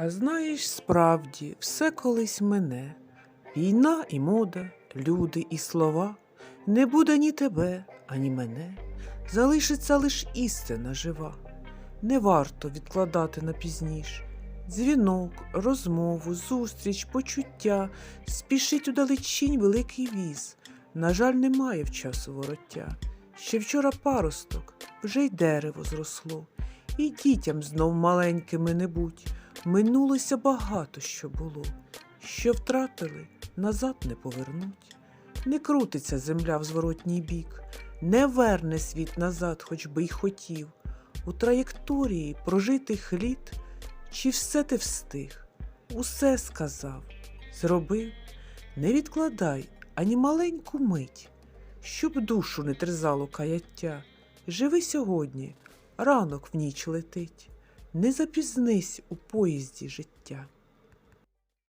А знаєш, справді, все колись мене. Війна і мода, люди і слова. Не буде ні тебе, ані мене. Залишиться лиш істина жива. Не варто відкладати на пізніш. Дзвінок, розмову, зустріч, почуття, спішить удалечінь великий віз. На жаль, немає в часу вороття. Ще вчора паросток, вже й дерево зросло, і дітям знов маленькими не будь. Минулося багато що було, що втратили, назад не повернуть. Не крутиться земля в зворотній бік, не верне світ назад, хоч би й хотів. У траєкторії прожитих літ, чи все ти встиг, усе сказав, зробив, не відкладай ані маленьку мить, щоб душу не терзало каяття. Живи сьогодні, ранок в ніч летить, не запізнись у поїзді життя.